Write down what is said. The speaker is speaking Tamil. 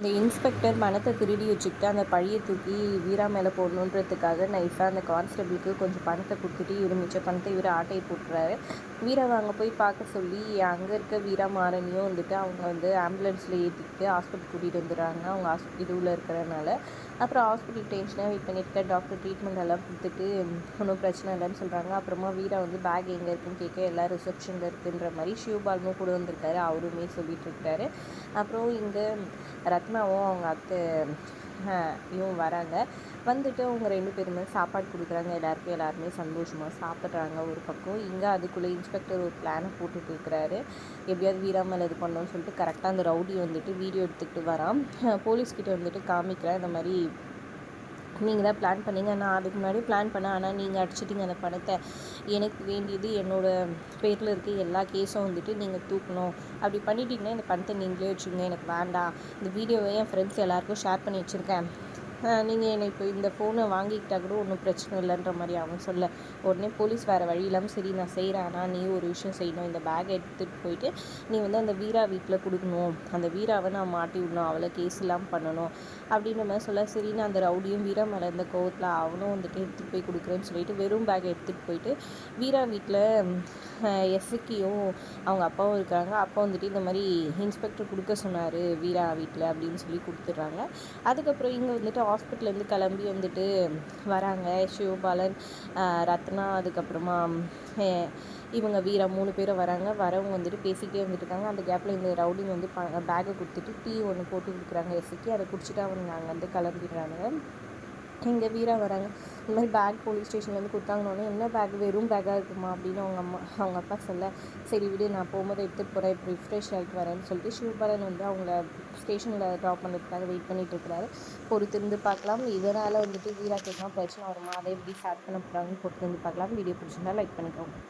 இந்த இன்ஸ்பெக்டர் மனத்தை திருடி வச்சுக்கிட்டு அந்த பழியை தூக்கி வீரா மேலே போடணுன்றதுக்காக நைஃபாக அந்த கான்ஸ்டபிளுக்கு கொஞ்சம் பணத்தை கொடுத்துட்டு இவர் மிச்ச பணத்தை இவர் ஆட்டையை போட்டுறாரு. வீராவை அங்கே போய் பார்க்க சொல்லி அங்கே இருக்க வீரா வந்துட்டு அவங்க வந்து ஆம்புலன்ஸில் ஏற்றிக்கிட்டு ஹாஸ்பிட்டல் கூட்டிகிட்டு வந்துடுறாங்க. அவங்க ஹாஸ் இதுவில் இருக்கிறனால அப்புறம் ஹாஸ்பிட்டல் டென்ஷனாக வெயிட் பண்ணியிருக்க டாக்டர் ட்ரீட்மெண்ட் எல்லாம் கொடுத்துட்டு ஒன்றும் பிரச்சனை இல்லைன்னு சொல்கிறாங்க அப்புறமா வீரா வந்து பேக் எங்கே இருக்குன்னு கேட்க எல்லாம் ரிசப்ஷனில் இருக்குன்ற மாதிரி சிவபாலனும் கூட வந்திருக்காரு. அவருமே சொல்லிட்டு இருக்காரு அப்புறம் இங்கே ரத்னாவும் அவங்க அத்தை இவங்க வராங்க. வந்துட்டு அவங்க ரெண்டு பேருமே சாப்பாடு கொடுக்குறாங்க. எல்லாருக்கும் எல்லாருமே சந்தோஷமாக சாப்பிட்றாங்க ஒரு பக்கம். இங்கே அதுக்குள்ளே இன்ஸ்பெக்டர் ஒரு பிளானை போட்டுட்டு இருக்கிறாரு. எப்படியாவது வீராமல் இது பண்ணணும்னு சொல்லிட்டு கரெக்டாக அந்த ரவுடி வந்துட்டு வீடியோ எடுத்துக்கிட்டு வரான். போலீஸ்கிட்ட வந்துட்டு காமிக்கிறேன். இந்த மாதிரி நீங்கள் தான் பிளான் பண்ணீங்க. நான் அதுக்கு முன்னாடி பிளான் பண்ணேன். ஆனால் நீங்கள் அடிச்சிட்டிங்க அந்த பணத்தை. எனக்கு வேண்டியது என்னோடய பேரில் இருக்க எல்லா கேஸும் வந்துட்டு நீங்கள் தூக்கணும். அப்படி பண்ணிட்டீங்கன்னா இந்த பணத்தை நீங்களே வச்சுக்கோங்க. எனக்கு வேண்டாம். இந்த வீடியோவை என் ஃப்ரெண்ட்ஸ் எல்லாேருக்கும் ஷேர் பண்ணி வச்சுருக்கேன். நீங்கள் என்னை இப்போ இந்த ஃபோனை வாங்கிக்கிட்டால் கூட ஒன்றும் பிரச்சனை இல்லைன்ற மாதிரி அவன் சொல்ல. உடனே போலீஸ் வேறு வழி இல்லாமல் சரி நான் செய்கிறேன் ஆனால் நீ ஒரு விஷயம் செய்யணும். இந்த பேக் எடுத்துகிட்டு போயிட்டு நீ வந்து அந்த வீரா வீட்டில் கொடுக்கணும். அந்த வீராவை நான் மாட்டி விடணும். அவளை கேஸ் இல்லாமல் பண்ணணும். அப்படின்ற மாதிரி சொல்ல சரி நான் அந்த ரவுடியும் வீரா மேலே இருந்த கோவத்தில் அவனும் வந்துட்டு எடுத்துகிட்டு போய் கொடுக்குறேன்னு சொல்லிட்டு வெறும் பேக் எடுத்துகிட்டு போயிட்டு வீரா வீட்டில் எஸ்ஸுக்கியும் அவங்க அப்பாவும் இருக்காங்க. அப்பா வந்துட்டு இந்த மாதிரி இன்ஸ்பெக்டர் கொடுக்க சொன்னார் வீரா வீட்டில் அப்படின்னு சொல்லி கொடுத்துட்றாங்க. அதுக்கப்புறம் இங்கே வந்துட்டு ஹாஸ்பிட்டல்லேருந்து கிளம்பி வந்துட்டு வராங்க. சிவபாலன் ரத்னா அதுக்கப்புறமா இவங்க வீரா மூணு பேரும் வராங்க. வரவங்க வந்துட்டு பேசிக்கிட்டே வந்துட்டு இருக்காங்க. அந்த கேப்பில் இந்த ரவுடிங் வந்து ப பேக்கை கொடுத்துட்டு டீ ஒன்று போட்டு கொடுக்குறாங்க. எஸ்சிக்கு அதை குடிச்சிட்டு அவங்க அங்கே வந்து கிளம்பிடுறாங்க இங்கே வீரா வராங்க. இந்த மாதிரி பேக் போலீஸ் ஸ்டேஷன்லேருந்து கொடுத்தாங்கன்னொடனே என்ன பேக் வெறும் பேக்காக இருக்குமா? அப்படின்னு அவங்க அம்மா அவங்க அப்பா சொல்ல சரி விடு நான் போகும்போது எடுத்துகிட்டு போகிறேன் இப்போ ரிஃப்ரெஷ் ஆகிட்டு வரேன்னு சொல்லிட்டு சிவபாலன் வந்து அவங்கள ஸ்டேஷனில் ட்ராப் பண்ணுறதுக்காக வெயிட் பண்ணிட்டு இருக்கிறாரு. பொறுத்திருந்து பார்க்கலாம். இதனால் வந்துட்டு வீராக்கெல்லாம் பிரச்சனை வருமா அதை எப்படி ஸ்டார்ட் பண்ண போகிறாங்கன்னு பொறுத்திருந்து பார்க்கலாம். வீடியோ பிடிச்சிருந்தா லைக் பண்ணிக்கோங்க.